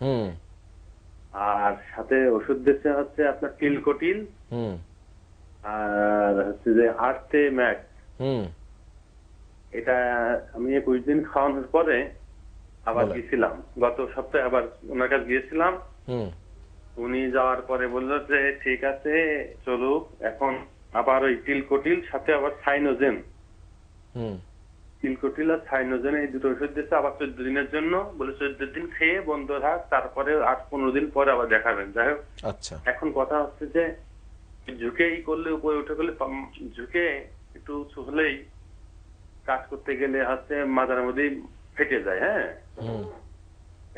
হুম। আর সাথে ওষুধ দিচ্ছে হচ্ছে আপনার টিলকোটিল হুম। আর হচ্ছে যে আর্টে ম্যাক্স হুম। এটা আমি একুশ দিন খাওয়ানোর পরে আবার। গেছিলাম গত সপ্তাহে আবার ওনার কাছে গিয়েছিলাম। হুম। উনি যাওয়ার পরে বলল যে ঠিক আছে চলুক। এখন আবার ওই টিলকোটিল সাথে আবার সাইনোজেন। আর সাইনোজেন এই দুটো ওষুধ দিচ্ছে আবার চোদ্দ দিনের জন্য। বলে চোদ্দ দিন খেয়ে বন্ধ থাক তারপরে আট পনেরো দিন পরে আবার দেখাবেন। যাই হোক আচ্ছা। এখন কথা হচ্ছে যে ঝুঁকে ই করলে উপরে উঠে গেলে ঝুঁকে একটু হলেই কাজ করতে গেলে হচ্ছে মাথার মধ্যেই ফেটে যায় হ্যাঁ?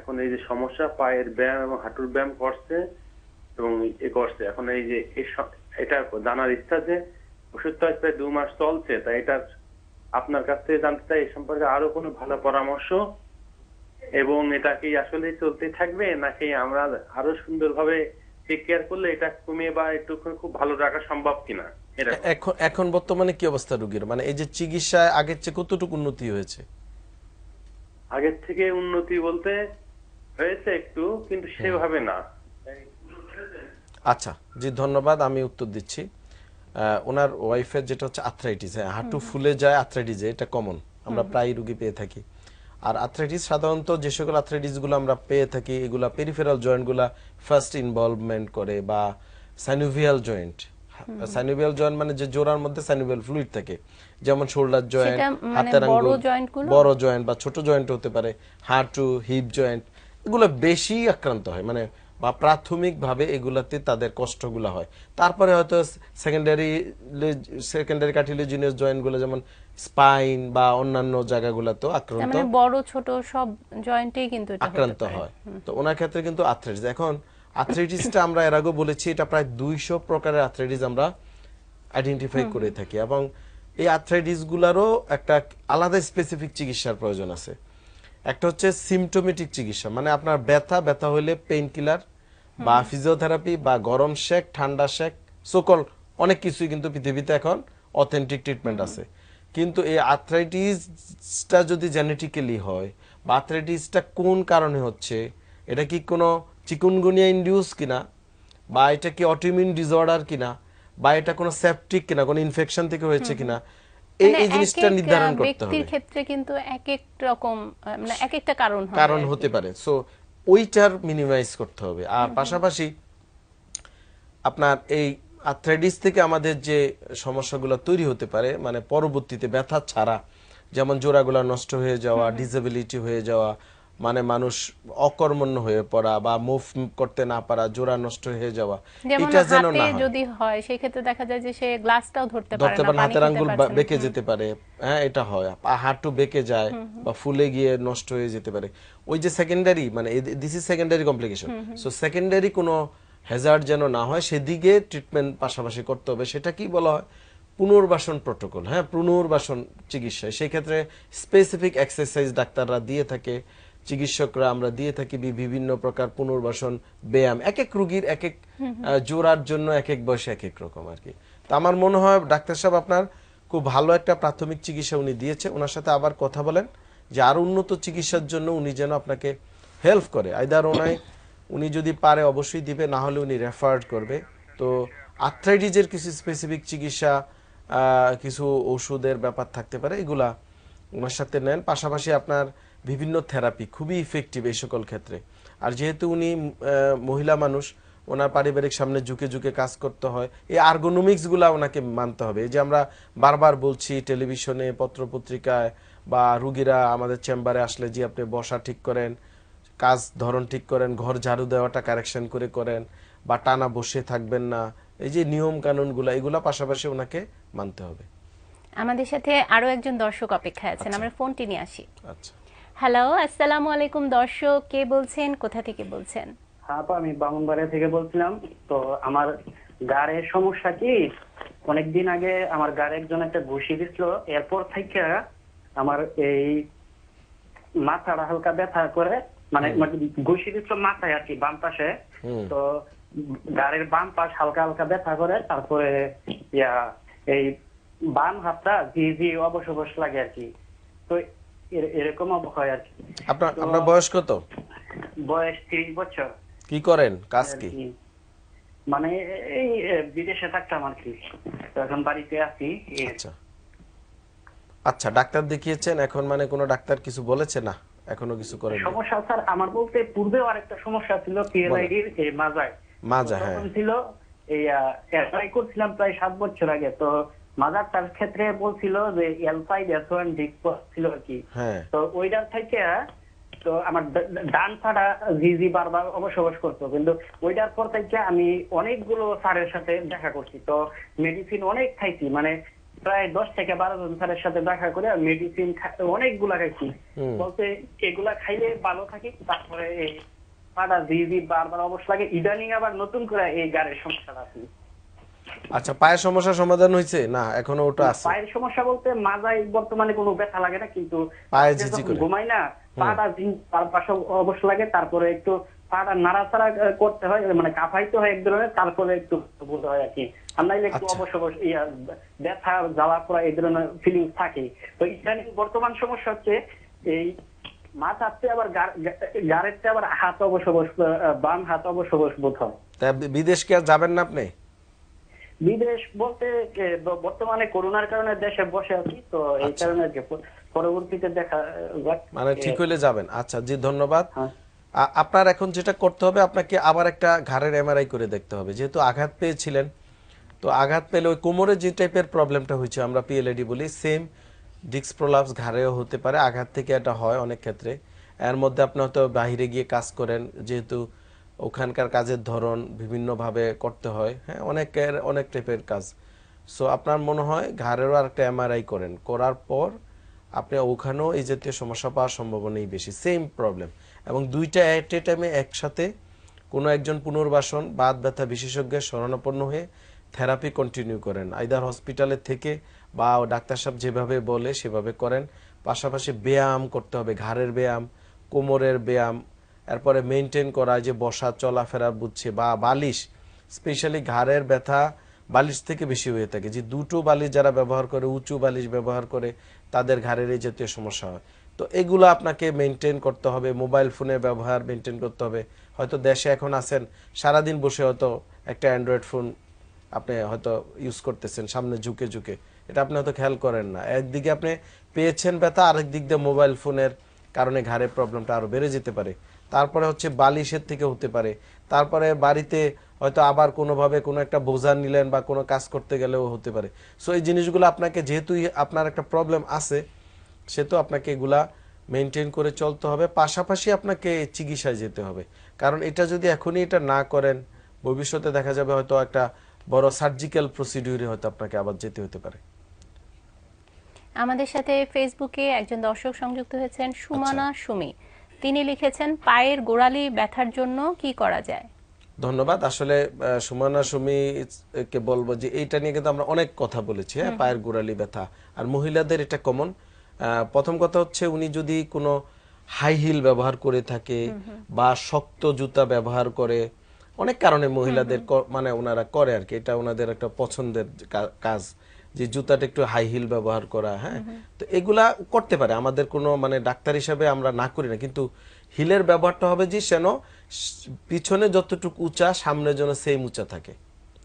এখন এই যে সমস্যা পায়ের ব্যায়াম এবং হাঁটুর ব্যায়াম করছে এবং এ করছে। এখন এই যে এটা জানার ইচ্ছা যে ওষুধটা প্রায় দু মাস চলছে তাই এটা আপনার কাছ থেকে জানতে চাই এই সম্পর্কে আরও কোনো ভালো পরামর্শ? এবং এটা কি আসলে চলতে থাকবে? নাকি আমরা আরও সুন্দরভাবে টেক কেয়ার করলে এটা কমিয়ে বা একটু খুব ভালো রাখা সম্ভব কিনা? এখন এখন বর্তমানে কি অবস্থা রোগীর? মানে এই যে চিকিৎসায় আগের চেয়ে কতটুকু উন্নতি হয়েছে? আগের থেকে উন্নতি বলতে হয়েছে একটু কিন্তু সেভাবে না। আচ্ছা জি ধন্যবাদ আমি উত্তর দিচ্ছি। ওনার ওয়াইফের যেটা হচ্ছে আর্থ্রাইটিস হ্যাঁ হাঁটু ফুলে যায় আর্থ্রাইটিস এটা কমন আমরা প্রায় রুগী পেয়ে থাকি। আর আর্থ্রাইটিস সাধারণত যে সকল আর্থ্রাইটিসগুলো আমরা পেয়ে থাকি এগুলা পেরিফেরাল জয়েন্টগুলা ফার্স্ট ইনভলভমেন্ট করে বা সাইনোভিয়াল জয়েন্ট সাইনোভিয়াল জয়েন্ট মানে যে জোড়ার মধ্যে সাইনোভিয়াল ফ্লুইড থাকে। যেমন শোল্ডার জয়েন্ট মানে হাতের বড় আঙ্গুলগুলো? বড় জয়েন্ট বা ছোট জয়েন্ট হতে পারে হাঁটু হিপ জয়েন্ট এগুলো বেশি আক্রান্ত হয়। মানে বা প্রাথমিকভাবে এগুলাতে তাদের কষ্টগুলো হয়। তারপরে হয়তো সেকেন্ডারি সেকেন্ডারি কার্টিলেজিনিয়াস জয়েন্টগুলো যেমন স্পাইন বা অন্যান্য জায়গাগুলোতেও আক্রান্ত মানে বড় ছোট সব জয়েন্টেই কিন্তু এটা আক্রান্ত হয়। তো ওনার ক্ষেত্রে কিন্তু আর্থ্রাইটিস এখন আর্থ্রাইটিসটা আমরা এর আগেও বলেছি এটা প্রায় দুইশো প্রকারের আর্থ্রাইটিস আমরা আইডেন্টিফাই করে থাকি। এবং এই আর্থ্রাইটিস গুলারও একটা আলাদা স্পেসিফিক চিকিৎসার প্রয়োজন আছে। একটা হচ্ছে সিমটোমেটিক চিকিৎসা মানে আপনার ব্যথা ব্যথা হলে পেইন কিলার বা ফিজিওথেরাপি বা গরম শেক ঠান্ডা শেক সকল অনেক কিছুই কিন্তু পৃথিবীতে এখন অথেন্টিক ট্রিটমেন্ট আছে। কিন্তু এই আর্থ্রাইটিসটা যদি জেনেটিক্যালি হয় বা আর্থ্রাইটিসটা কোন কারণে হচ্ছে এটা কি কোনো চিকুনগুনিয়া ইনডিউস কিনা বা এটা কি অটোইমিউন ডিসঅর্ডার কিনা বা এটা কোনো সেপটিক কিনা কোনো ইনফেকশন থেকে হয়েছে কিনা এই মানে এই এক জিনিসটা এক, নির্ধারণ আহ, করতে ব্যক্তির ক্ষেত্রে কিন্তু এক এক রকম মানে এক একটা কারণ কারণ হতে পারে। সো ওইটার মিনিমাইজ করতে হবে। আর পাশাপাশি আপনার এই আর্থ্রাইটিস থেকে আমাদের যে সমস্যাগুলো তৈরি হতে পারে মানে পরবর্তীতে ব্যথা ছাড়া যেমন জোড়াগুলো নষ্ট হয়ে যাওয়া ডিসেবিলিটি হয়ে যাওয়া মানে মানুষ অকর্মণ্য হয়ে পড়া বা মুভ করতে না পারা জোড়া নষ্ট হয়ে যাওয়া এটা যেন না হয়। যদি হয় সেই ক্ষেত্রে দেখা যায় যে সে গ্লাসটাও ধরতে পারে ধরতে না পানি হাতের আঙ্গুল বেঁকে যেতে পারে। হ্যাঁ এটা হয়। হাঁটু বেঁকে যায় বা ফুলে গিয়ে নষ্ট হয়ে যেতে পারে। ওই যে সেকেন্ডারি মানে this is secondary complication so secondary কোনো হ্যাজার্ড যেন না হয় সেদিকে ট্রিটমেন্ট পাশাপাশি করতে হবে। সেটা কি বলা হয়? পুনর্বাসন প্রোটোকল হ্যাঁ পুনর্বাসন চিকিৎসা সেই ক্ষেত্রে স্পেসিফিক এক্সারসাইজ ডাক্তাররা দিয়ে থাকে। চিকিৎসকরা আমরা দিয়ে থাকি বিভিন্ন প্রকার পুনর্বাসন ব্যায়াম। এক এক রুগীর এক এক জোড়ার জন্য এক এক বয়সে এক এক রকম আর কি। তো আমার মনে হয় ডাক্তার সাহেব আপনার খুব ভালো একটা প্রাথমিক চিকিৎসা উনি দিয়েছে। ওনার সাথে আবার কথা বলেন যে আরও উন্নত চিকিৎসার জন্য উনি যেন আপনাকে হেল্প করে। আইদার ওনায় উনি যদি পারে অবশ্যই দিবে না হলে উনি রেফার করবে। তো আর্থ্রাইটিসের কিছু স্পেসিফিক চিকিৎসা কিছু ওষুধের ব্যাপার থাকতে পারে এগুলা ওনার সাথে নেন। পাশাপাশি আপনার বিভিন্ন থেরাপি খুবই ইফেক্টিভ এই সকল ক্ষেত্রে। আর যেহেতু উনি মহিলা মানুষ ওনার পারিবারিক সামনে ঝুঁকে ঝুঁকে কাজ করতে হয় এই আর্গোনমিক্সগুলা ওনাকে মানতে হবে। এই যে আমরা বারবার বলছি টেলিভিশনে পত্রপত্রিকায় বা রুগীরা আমাদের চেম্বারে আসলে যে আপনি বসা ঠিক করেন কাজ ধরন ঠিক করেন ঘর ঝাড়ু দেওয়াটা কারেকশন করে করেন বা টানা বসে থাকবেন না। এই যে নিয়ম কানুনগুলা এগুলা পাশাপাশি ওনাকে মানতে হবে। আমাদের সাথে আরও একজন দর্শক অপেক্ষায় আছেন আমরা ফোনটি নিয়ে আসি। আচ্ছা। হ্যালো আসসালামু আলাইকুম দর্শক কে বলছেন? কোথা থেকে বলছেন? হ্যাঁ আমি বামুনবাড়িয়া থেকে বলছিলাম। তো আমার গাড়ের সমস্যা কি? অনেকদিন আগে আমার গাড়ি একজন একটা ঘুষি দিছিল। এরপর থেকে আমার এই মাথাটা হালকা ব্যথা করে। মানে মানে ঘুষি দিছিল মাথায় আর কি বাম পাশে। তো গাড়ির বাম পাশ হালকা হালকা ব্যথা করে। তারপরে ইয়া এই বাম হাতটা জি জি অবশ অবশ লাগে আর কি। তো এরকম হয় আর কি। আপনার আপনার বয়স কত? বয়স তিরিশ বছর। কি করেন? কাজ কি? মানে এই বিদেশে থাকতাম আর কি। এখন বাড়িতে আছি। আচ্ছা। আচ্ছা ডাক্তার দেখিয়েছেন এখন মানে কোনো ডাক্তার কিছু বলেছে না? এখনও কিছু করেন সমস্যা স্যার আমার বলতে পূর্বেও আরেকটা সমস্যা ছিল পিএলআইডির এই মাজায় মাজা, হ্যাঁ। ছিল এই অ্যাপ্লাই করছিলাম প্রায় সাত বছর আগে তো মাজারটার ক্ষেত্রে বলছিল যে L five S one disc ছিল আর কি। হ্যাঁ। তো ওইটার থেকে তো আমার ডান পাটা জিজি বারবার অবশ করতো। কিন্তু ওইটার পর থেকে আমি অনেকগুলো স্যারের সাথে দেখা করছি। তো মেডিসিন অনেক খাইছি। মানে প্রায় দশ থেকে বারো জন স্যারের সাথে দেখা করে মেডিসিন অনেকগুলা খাইছি। বলতে এগুলা খাইলে ভালো থাকি। তারপরে এই পাটা জিজি বারবার অবশ লাগে। ইদানিং আবার নতুন করে এই গাড়ির সমস্যাটা আছে। আচ্ছা পায়ের সমস্যার সমাধান হয়েছে না এখনও ওটা আছে। পায়ের সমস্যা বলতে মাজায় বর্তমানে কোনো ব্যথা লাগে না কিন্তু পায়ে ঝিঝি করে। ঘুমাই না পাটা পাশে অবশ্য লাগে তারপরে একটু পাটা নাড়াচাড়া করতে হয় মানে কাঁপাইতে হয় এক ধরনের তারপরে একটু বলতে হয় আর কি। আর নাইলে একটু আচ্ছা। অবশ্য অবশ্য ব্যথা জ্বালা পোড়া এই ধরনের ফিলিংস থাকে। তো ইদানিং বর্তমান সমস্যা হচ্ছে এই মাছ মাথাতে আবার গা- গা- আবার হাত অবশ্য বাম হাত অবশ্য অবশ্য বোধ হয়। বিদেশ কি আর যাবেন না আপনি? বিদেশ বলতে বর্তমানে করোনার কারণে দেশে বসে আছি তো এই আচ্ছা। কারণে পরবর্তীতে দেখা মানে ঠিক হইলে যাবেন। আচ্ছা জি ধন্যবাদ। হ্যাঁ। আপনার এখন যেটা করতে হবে আপনাকে আবার একটা ঘাড়ের এমআরআই করে দেখতে হবে। যেহেতু আঘাত পেয়েছিলেন তো আঘাত পেলে ওই কোমরে যে টাইপের প্রবলেমটা হয়েছে আমরা পিএলএডি বলি সেম ডিস্ক প্রলাপস ঘাড়েও হতে পারে। আঘাত থেকে এটা হয় অনেক ক্ষেত্রে। এর মধ্যে আপনি হয়তো বাহিরে গিয়ে কাজ করেন যেহেতু ওখানকার কাজের ধরন বিভিন্নভাবে করতে হয়। হ্যাঁ অনেকের, অনেক টাইপের কাজ। সো আপনার মনে হয় ঘাড়েরও আরেকটা এমআরআই করেন। করার পর আপনি ওখানেও এই জাতীয় সমস্যা পাওয়ার সম্ভাবনাই বেশি। সেম প্রবলেম এবং দুইটা অ্যাট এ টাইমে একসাথে কোনো একজন পুনর্বাসন বাদ ব্যথা বিশেষজ্ঞের শরণাপন্ন হয়ে থেরাপি কন্টিনিউ করেন। আইদার হসপিটালে থেকে বা ডাক্তার সাহেব যেভাবে বলে সেভাবে করেন। পাশাপাশি ব্যায়াম করতে হবে। ঘাড়ের ব্যায়াম, কোমরের ব্যায়াম এরপরে মেনটেন করা যে বসা, চলাফেরা, বুঝছে বা বালিশ স্পেশালি ঘাড়ের ব্যথা বালিশ থেকে বেশি হয়ে থাকে। যে দুটো বালিশ যারা ব্যবহার করে, উঁচু বালিশ ব্যবহার করে, তাদের ঘাড়ের এই জাতীয় সমস্যা হয়। তো এগুলো আপনাকে মেনটেন করতে হবে মোবাইল ফোনের ব্যবহার মেনটেন করতে হবে। হয়তো দেশে এখন আছেন, সারাদিন বসে হয়তো একটা অ্যান্ড্রয়েড ফোন আপনি হয়তো ইউজ করতেছেন, সামনে ঝুঁকে ঝুঁকে। এটা আপনি হয়তো খেয়াল করেন না। একদিকে আপনি পেয়েছেন ব্যথা আরেক দিক দিয়ে মোবাইল ফোনের কারণে ঘাড়ের প্রবলেমটা আরও বেড়ে যেতে পারে। তারপরে হচ্ছে বালিশের থেকে হতে পারে। তারপরে বাড়িতে হয়তো আবার কোনোভাবে কোনো একটা বোঝা নিলেন বা কোনো কাজ করতে গেলেও হতে পারে। সো এই জিনিসগুলো আপনাকে যেহেতু আপনার একটা প্রবলেম আছে সেহেতু আপনাকে এগুলা মেনটেন করে চলতে হবে। পাশাপাশি আপনাকে চিকিৎসায় যেতে হবে। কারণ এটা যদি এখনই এটা না করেন ভবিষ্যতে দেখা যাবে হয়তো একটা বড় সার্জিক্যাল প্রসিডিউরে হয়তো আপনাকে আবার যেতে হতে পারে। আমাদের সাথে ফেসবুকে একজন দর্শক সংযুক্ত হয়েছেন সুমনা আচ্ছা। সুমি। তিনি লিখেছেন পায়ের গোড়ালি ব্যথার জন্য কি করা যায়? ধন্যবাদ। আসলে সুমনা সুমি কে বলব যে এইটা নিয়ে কিন্তু আমরা অনেক কথা বলেছি হ্যাঁ পায়ের গোড়ালি ব্যথা। আর মহিলাদের এটা কমন প্রথম কথা হচ্ছে উনি যদি কোনো হাই হিল ব্যবহার করে থাকে বা শক্ত জুতা ব্যবহার করে অনেক কারণে মহিলাদের মানে ওনারা করে আর কি। এটা ওনাদের একটা পছন্দের কাজ। যে জুতাটা একটু হাই হিল ব্যবহার করা হ্যাঁ? তো এগুলা করতে পারে। আমাদের কোনো মানে ডাক্তার হিসাবে আমরা না করি না। কিন্তু হিলের ব্যবহারটা হবে যে যেন পিছনে যতটুকু উঁচা সামনে যেন সেম উঁচা থাকে।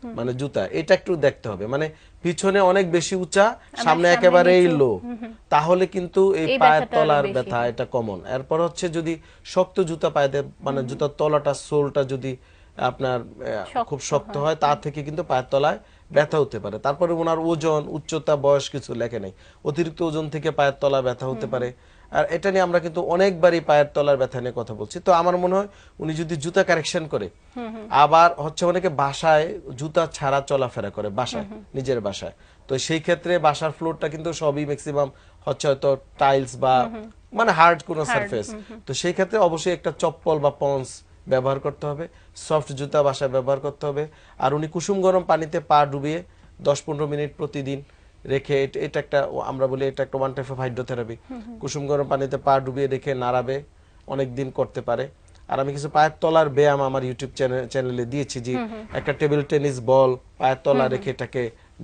মানে জুতা এটা একটু দেখতে হবে। মানে পিছনে অনেক বেশি উঁচা সামনে একেবারেই লো তাহলে কিন্তু এই পায়ের তলার ব্যথা এটা কমন এরপর হচ্ছে যদি শক্ত জুতা পায়েতে মানে জুতার তলাটা সোলটা যদি আপনার খুব শক্ত হয় তা থেকে কিন্তু পায়ের তলায় ব্যথা হতে পারে। তারপরে ওনার ওজন উচ্চতা বয়স কিছু লেখে নেই। অতিরিক্ত ওজন থেকে পায়ের তলা ব্যথা হতে পারে। আর এটা নিয়ে আমরা কিন্তু অনেকবারই পায়ের তলার ব্যথা নিয়ে কথা বলছি। তো আমার মনে হয় উনি যদি জুতা কারেকশন করে আবার হচ্ছে অনেকে বাসায় জুতা ছাড়া চলাফেরা করে বাসায় নিজের বাসায়। তো সেই ক্ষেত্রে বাসার ফ্লোরটা কিন্তু সবই ম্যাক্সিমাম হচ্ছে হয়তো টাইলস বা মানে হার্ড কোনো সারফেস তো সেই ক্ষেত্রে অবশ্যই একটা চপ্পল বা পন্স ব্যবহার করতে হবে। সফট জুতা বাসায় ব্যবহার করতে হবে। আর উনি কুসুম গরম পানিতে পা ডুবিয়ে দশ পনেরো মিনিট প্রতিদিন রেখে এটা একটা আমরা বলি এটা একটা ওয়ান টাইপ অফ হাইড্রোথেরাপি কুসুম গরম পানিতে পা ডুবিয়ে রেখে নাড়াবে অনেক দিন করতে পারে। আর আমি কিছু পায়ের তলার ব্যায়াম আমার ইউটিউব চ্যানেলে দিয়েছি যে একটা টেবিল টেনিস বল পায়ের তলা রেখে এটাকে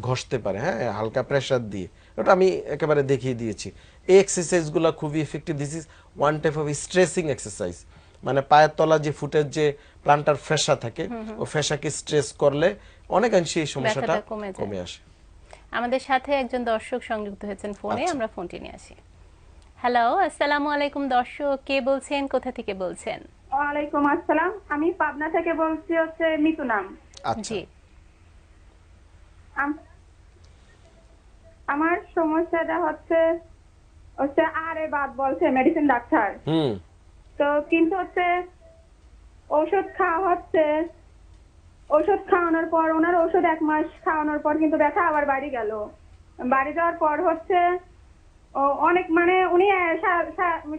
ঘষতে পারে হ্যাঁ হালকা প্রেসার দিয়ে। ওটা আমি একেবারে দেখিয়ে দিয়েছি। এই এক্সারসাইজগুলো খুবই effective this is one type of stretching exercise মানে পায়ের তলা যে ফুটের যে প্লান্টার ফেসা থাকে ও ফেসাকে স্ট্রেস করলে অনেকাংশে এই সমস্যাটা কমে আসে। আমাদের সাথে একজন দর্শক সংযুক্ত হয়েছেন ফোনে আচ্ছা। আমরা ফোনটি নিয়ে আসি। হ্যালো আসসালামু আলাইকুম দর্শক কে বলছেন কোথা থেকে বলছেন? ওয়ালাইকুম আসসালাম আমি পাবনা থেকে বলছি হচ্ছে মিতু নাম। আচ্ছা। জি। আম- আমার সমস্যাটা হচ্ছে হচ্ছে আরে বাদ বলছে মেডিসিন ডাক্তার হুম। তো কিন্তু হচ্ছে ঔষধ খাওয়া হচ্ছে। ঔষধ খাওয়ানোর পর ওনার ওষুধ এক মাস খাওয়ানোর পর কিন্তু ব্যথা আবার বাড়ি গেল। বাড়ি যাওয়ার পর হচ্ছে অনেক মানে উনি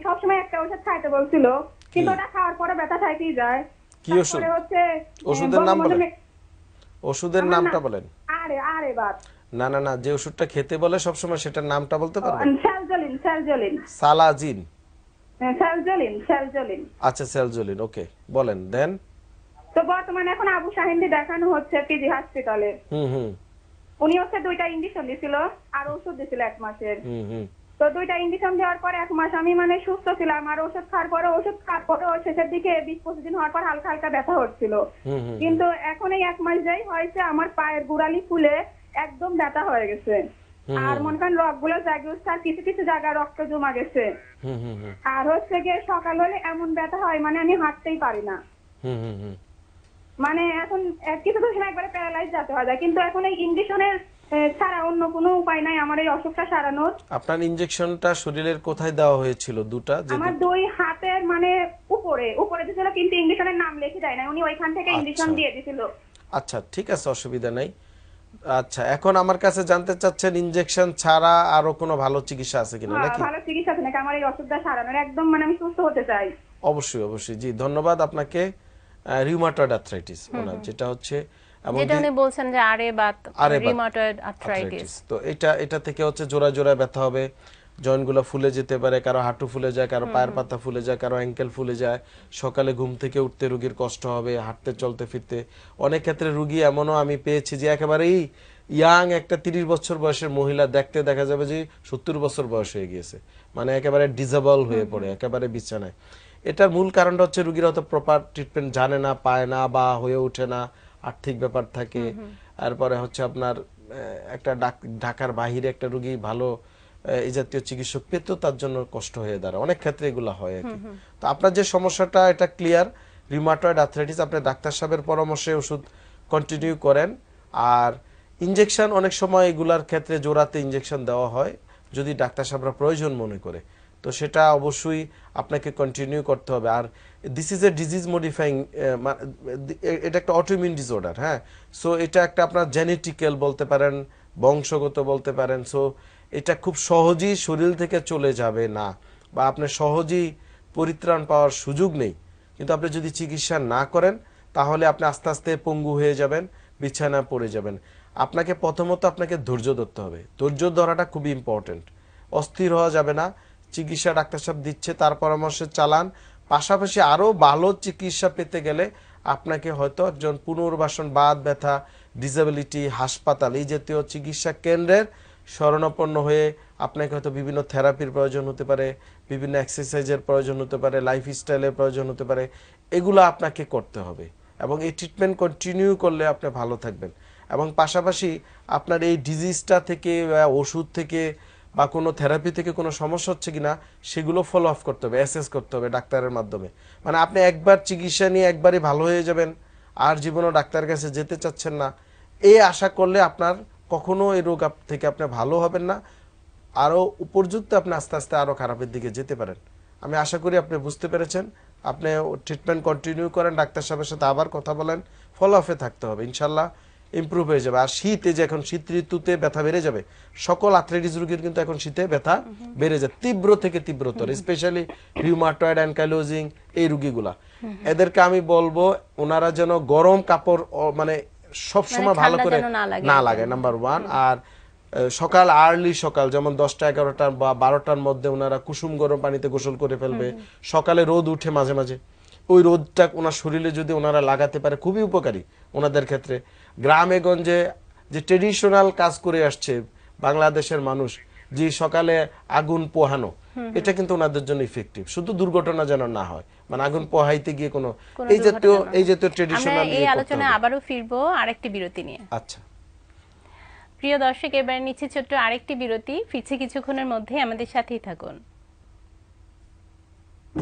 সবসময় একটা ওষুধ খাইতে বলছিল কিন্তু ওটা খাওয়ার পরে ব্যথা খাইতেই যায়। কি ওষুধ? হচ্ছে ওষুধের নাম বলেন। ওষুধের নামটা বলেন। আরে আরে বাদ না না না যে ওষুধটা খেতে বলে সবসময় সেটার নামটা বলতে পারবেন? স্যালজলিন স্যালজলিন সালাজিন। স্যালজলিন স্যালজলিন আচ্ছা সেলজোলিন ওকে বলেন দেন তো বর্তমানে এখন আবু শাহিন্দি দেখানো হচ্ছে পিজি হসপিটালে হুম হুম। উনি হচ্ছে দুইটা ইঞ্জেকশন দিছিল আর ওষুধ দিছিল এক মাসের। হুম হুম। তো দুইটা ইঞ্জেকশন দেওয়ার পর এক মাস আমি মানে সুস্থ ছিলাম আর ওষুধ খাওয়ার পরে ওষুধ খাওয়ার পরে শেষের দিকে বিশ পঁচিশ দিন হওয়ার পর হালকা হালকা ব্যথা হচ্ছিল। কিন্তু এখন এই এক মাস যাই হয়েছে আমার পায়ের গোড়ালি ফুলে একদম ব্যথা হয়ে গেছে। আর মনে করেন রকগুলো কিছু কিছু জায়গায় রক্ত জমা গেছে। হুম হুম হুম। আর হচ্ছে গিয়ে সকাল হলে এমন ব্যথা হয় মানে আমি হাঁটতেই পারি না। হুম হুম হুম। মানে এখন কিছু তো একবারে প্যারালাইজ যেতে হয় যায় কিন্তু এখন এই ইঞ্জেকশনের ছাড়া অন্য কোনো উপায় নাই আমার এই অসুখটা সারানোর। আপনার ইনজেকশনটা শরীরের কোথায় দেওয়া হয়েছিল দুটা? আমার দুই হাতের মানে উপরে উপরে দিছিল কিন্তু ইঞ্জেকশনের নাম লিখে দেয় না উনি ওইখান থেকে ইঞ্জেকশন আচ্ছা। দিয়ে দিছিল আচ্ছা ঠিক আছে অসুবিধা নাই। আচ্ছা এখন আমার কাছে জানতে চাচ্ছেন ইনজেকশন ছাড়া আরও কোনো ভালো চিকিৎসা আছে কিনা হ্যাঁ, নাকি? ভালো চিকিৎসা আছে নাকি? আমার এই অসুখটা সারানোর একদম মানে আমি সুস্থ হতে চাই। অবশ্যই অবশ্যই। জি ধন্যবাদ আপনাকে। রিউমাটয়েড আর্থ্রাইটিস ওনার যেটা হচ্ছে এবং যেটা উনি বলছেন যে আরে বাত রিউমাটয়েড আর্থ্রাইটিস তো এটা এটা থেকে হচ্ছে জোড়া জোড়া ব্যথা হবে। জয়েন্টগুলো ফুলে যেতে পারে কারও হাঁটু ফুলে যায় কারও পায়ের পাতা ফুলে যায় কারও অ্যাঙ্কেল ফুলে যায়। সকালে ঘুম থেকে উঠতে রুগীর কষ্ট হবে হাঁটতে চলতে ফিরতে। অনেক ক্ষেত্রে রুগী এমনও আমি পেয়েছি যে একেবারেই ইয়াং একটা তিরিশ বছর বয়সের মহিলা দেখতে দেখা যাবে যে সত্তর বছর বয়স হয়ে গিয়েছে। মানে একেবারে ডিজেবল হয়ে পড়ে একেবারে বিছানায়। এটার মূল কারণটা হচ্ছে রুগীরা হয়তো প্রপার ট্রিটমেন্ট জানে না পায় না বা হয়ে ওঠে না আর্থিক ব্যাপার থাকে। তারপরে হচ্ছে আপনার একটা ডাক- ঢাকার বাহিরে একটা রুগী ভালো এই জাতীয় চিকিৎসক পেতেও তার জন্য কষ্ট হয়ে দাঁড়ায়। অনেক ক্ষেত্রে এগুলো হয় আর কি। তো আপনার যে সমস্যাটা এটা ক্লিয়ার রিমাটয়েড আর্থ্রাইটিস আপনি ডাক্তার সাহেবের পরামর্শে ওষুধ কন্টিনিউ করেন। আর ইনজেকশন অনেক সময় এগুলার ক্ষেত্রে জোড়াতে ইনজেকশন দেওয়া হয় যদি ডাক্তার সাহেবরা প্রয়োজন মনে করে। তো সেটা অবশ্যই আপনাকে কন্টিনিউ করতে হবে। আর this is a disease modifying এটা একটা অটোইমিউন ডিসঅর্ডার হ্যাঁ? সো এটা একটা আপনার জেনেটিক্যাল বলতে পারেন বংশগত বলতে পারেন। সো এটা খুব সহজেই শরীর থেকে চলে যাবে না। বা আপনার সহজেই পরিত্রাণ পাওয়ার সুযোগ নেই। কিন্তু আপনি যদি চিকিৎসা না করেন, তাহলে আপনি আস্তে আস্তে পঙ্গু হয়ে যাবেন বিছানা পড়ে যাবেন। আপনাকে প্রথমত আপনাকে ধৈর্য ধরতে হবে। ধৈর্য ধরাটা খুবই ইম্পর্টেন্ট অস্থির হওয়া যাবে না। চিকিৎসা ডাক্তার সাহেব দিচ্ছে, তার পরামর্শে চালান। পাশাপাশি আরও ভালো চিকিৎসা পেতে গেলে আপনাকে হয়তো একজন পুনর্বাসন বাদ ব্যথা ডিসেবিলিটি হাসপাতাল এই জাতীয় চিকিৎসা কেন্দ্রের শরণাপন্ন হয়ে আপনাকে হয়তো বিভিন্ন থেরাপির প্রয়োজন হতে পারে, বিভিন্ন এক্সারসাইজের প্রয়োজন হতে পারে লাইফ স্টাইলের প্রয়োজন হতে পারে, এগুলো আপনাকে করতে হবে এবং এই ট্রিটমেন্ট কন্টিনিউ করলে আপনি ভালো থাকবেন। এবং পাশাপাশি আপনার এই ডিজিজটা থেকে বা ওষুধ থেকে বা কোনো থেরাপি থেকে কোনো সমস্যা হচ্ছে কিনা, সেগুলো ফলো আপ করতে হবে অ্যাসেস করতে হবে ডাক্তারের মাধ্যমে। মানে আপনি একবার চিকিৎসা নিয়ে একবারই ভালো হয়ে যাবেন, আর জীবনও ডাক্তারের কাছে যেতে চাচ্ছেন না এই আশা করলে আপনার কখনো এই রোগ থেকে আপনি ভালো হবেন না আরও উপর্যুক্ত আপনি আস্তে আস্তে আরও খারাপের দিকে যেতে পারেন। আমি আশা করি আপনি বুঝতে পেরেছেন। আপনি ট্রিটমেন্ট কন্টিনিউ করেন ডাক্তার সাহেবের সাথে আবার কথা বলেন ফলো আপে থাকতে হবে ইনশাল্লাহ ইমপ্রুভ হয়ে যাবে। আর শীতে যে এখন শীত ঋতুতে ব্যথা বেড়ে যাবে সকল আথলেটিস রোগীর কিন্তু এখন শীতে ব্যথা বেড়ে যায় তীব্র থেকে তীব্রতর স্পেশালি রিউমাটয়েড অ্যানকাইলোজিং এই রুগীগুলা। এদেরকে আমি বলব ওনারা যেন গরম কাপড় মানে সব সময় ভালো করে না লাগে। নাম্বার ওয়ান আর সকাল আর্লি সকাল যেমন দশটা এগারোটা বা বারোটার মধ্যে ওনারা কুসুম গরম পানিতে গোসল করে ফেলবে। সকালে রোদ উঠে মাঝে মাঝে। ওই রোদটা ওনার শরীরে যদি ওনারা লাগাতে পারে খুবই উপকারী ওনাদের ক্ষেত্রে। গ্রামে গঞ্জে যে ট্রেডিশনাল কাজ করে আসছে বাংলাদেশের মানুষ যে সকালে আগুন পোহানো এটা কিন্তু ওনাদের জন্য ইফেক্টিভ শুধু দুর্ঘটনা যেন না হয় মানে আগুন পোহাইতে গিয়ে কোনো এই জাতীয় এই জাতীয় ট্রেডিশনাল এই আলোচনায় আবারও ফিরবো আরেকটি বিরতি নিয়ে। আচ্ছা। প্রিয় দর্শক এবারে নিচ্ছে ছোট্ট আরেকটি বিরতি। ফিরছে কিছুক্ষণের মধ্যে আমাদের সাথেই থাকুন।